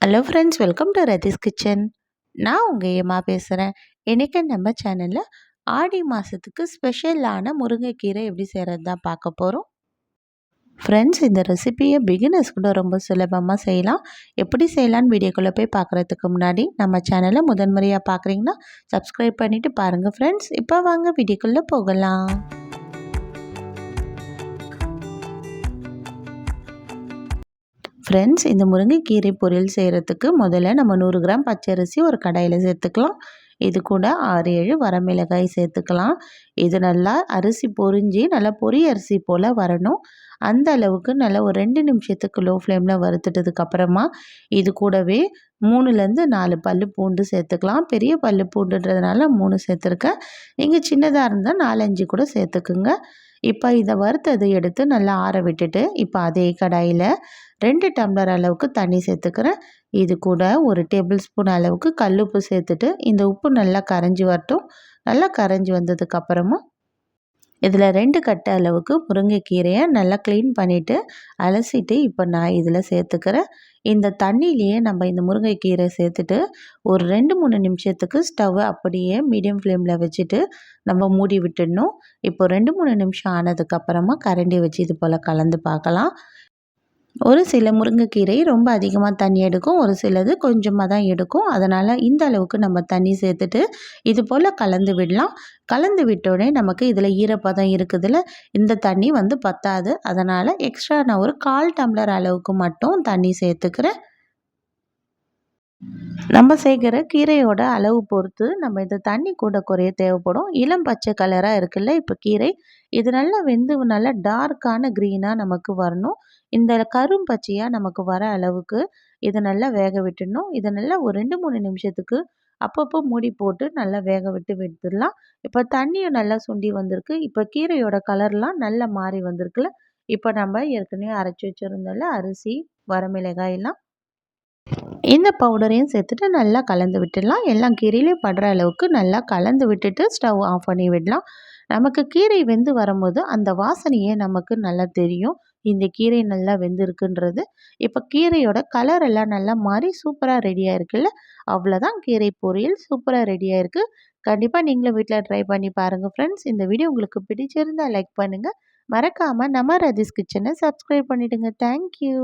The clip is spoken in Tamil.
Hello friends welcome to Ratheesh kitchen நான் உங்கள் ஏமா பேசுகிறேன் இன்றைக்கி நம்ம சேனலில் ஆடி மாதத்துக்கு ஸ்பெஷலான முருங்கைக்கீரை எப்படி செய்கிறது தான் பார்க்க போகிறோம் ஃப்ரெண்ட்ஸ் இந்த ரெசிபியை பிகினர்ஸ் கூட ரொம்ப சுலபமாக செய்யலாம். எப்படி செய்யலான்னு வீடியோக்குள்ளே போய் பார்க்குறதுக்கு முன்னாடி நம்ம சேனலை முதன்முறையாக பார்க்குறீங்கன்னா சப்ஸ்கிரைப் பண்ணிவிட்டு பாருங்கள் ஃப்ரெண்ட்ஸ் இப்போ வாங்க வீடியோக்குள்ளே போகலாம். ஃப்ரெண்ட்ஸ் இந்த முருங்கைக்கீரை பொரியல் செய்கிறதுக்கு முதல்ல நம்ம நூறு கிராம் பச்சரிசி ஒரு கடாயில் சேர்த்துக்கலாம். இது கூட ஆறு ஏழு வரமிளகாய் சேர்த்துக்கலாம். இது நல்லா அரிசி பொரிஞ்சு நல்லா பொரி அரிசி போல் வரணும். அந்த அளவுக்கு நல்லா ஒரு ரெண்டு நிமிஷத்துக்கு லோ ஃப்ளேமில் வறுத்துட்டதுக்கப்புறமா இது கூடவே மூணுலேருந்து நாலு பல் பூண்டு சேர்த்துக்கலாம். பெரிய பல் பூண்டுன்றதுனால மூணு சேர்த்துருக்கேன். நீங்கள் சின்னதாக இருந்தால் நாலஞ்சு கூட சேர்த்துக்குங்க. இப்போ இதை வறுத்ததை எடுத்து நல்லா ஆற விட்டுட்டு இப்போ அதே கடாயில் ரெண்டு டம்ளர் அளவுக்கு தண்ணி சேர்த்துக்கிறேன். இது கூட ஒரு டேபிள் ஸ்பூன் அளவுக்கு கல் உப்பு சேர்த்துட்டு இந்த உப்பு நல்லா கரைஞ்சி வரட்டும். நல்லா கரைஞ்சி வந்ததுக்கப்புறமா இதில் ரெண்டு கட்டை அளவுக்கு முருங்கைக்கீரையை நல்லா க்ளீன் பண்ணிவிட்டு அலசிட்டு இப்போ நான் இதில் சேர்த்துக்கிறேன். இந்த தண்ணியிலையே நம்ம இந்த முருங்கைக்கீரை சேர்த்துட்டு ஒரு ரெண்டு மூணு நிமிஷத்துக்கு ஸ்டவ்வை அப்படியே மீடியம் ஃப்ளேமில் வச்சுட்டு நம்ம மூடி விட்டுடணும். இப்போ ரெண்டு மூணு நிமிஷம் ஆனதுக்கப்புறமா கரண்டி வச்சு இது போல் கலந்து பார்க்கலாம். ஒரு சில முருங்கைக்கீரை ரொம்ப அதிகமாக தண்ணி எடுக்கும் ஒரு சிலது கொஞ்சமாக தான் எடுக்கும். அதனால் இந்த அளவுக்கு நம்ம தண்ணி சேர்த்துட்டு இது போல் கலந்து விடலாம். கலந்து விட்டோடனே நமக்கு இதில் ஈரப்பதம் இருக்குதுல இந்த தண்ணி வந்து பத்தாது. அதனால் எக்ஸ்ட்ரா நான் ஒரு கால் டம்ளர் அளவுக்கு மட்டும் தண்ணி சேர்த்துக்கிறேன். நம்ம சேர்க்குற கீரையோட அளவு பொறுத்து நம்ம இது தண்ணி கூட குறைய தேவைப்படும். இளம் பச்சை கலராக இருக்குல்ல இப்போ கீரை. இது நல்லா வெந்து நல்லா டார்க்கான க்ரீனாக நமக்கு வரணும். இந்த கரும் பச்சையாக நமக்கு வர அளவுக்கு இதை நல்லா வேக விட்டுடணும். இதை நல்லா ஒரு ரெண்டு மூணு நிமிஷத்துக்கு அப்பப்போ மூடி போட்டு நல்லா வேக விட்டு விட்டுடலாம். இப்போ தண்ணியும் நல்லா சுண்டி வந்திருக்கு. இப்போ கீரையோட கலர்லாம் நல்லா மாறி வந்திருக்குல்ல. இப்போ நம்ம ஏற்கனவே அரைச்சி வச்சுருந்தோம்ல அரிசி வரமிளகாய் எல்லாம் இந்த பவுடரையும் சேர்த்துட்டு நல்லா கலந்து விட்டுடலாம். எல்லாம் கீரையிலையும் படுற அளவுக்கு நல்லா கலந்து விட்டுட்டு ஸ்டவ் ஆஃப் பண்ணி விடலாம். நமக்கு கீரை வெந்து வரும்போது அந்த வாசனையே நமக்கு நல்லா தெரியும். இந்த கீரை நல்லா வெந்திருக்குன்றது. இப்போ கீரையோட கலர் எல்லாம் நல்லா மாறி சூப்பராக ரெடியாக இருக்குல்ல அவ்வளோதான் கீரை பொரியல் சூப்பராக ரெடியாக இருக்குது கண்டிப்பாக நீங்களும் வீட்டில் ட்ரை பண்ணி பாருங்கள் ஃப்ரெண்ட்ஸ் இந்த வீடியோ உங்களுக்கு பிடிச்சிருந்தால் லைக் பண்ணுங்கள் மறக்காமல் நம்ம ரதிஸ் கிச்சனை சப்ஸ்கிரைப் பண்ணிவிடுங்க தேங்க்யூ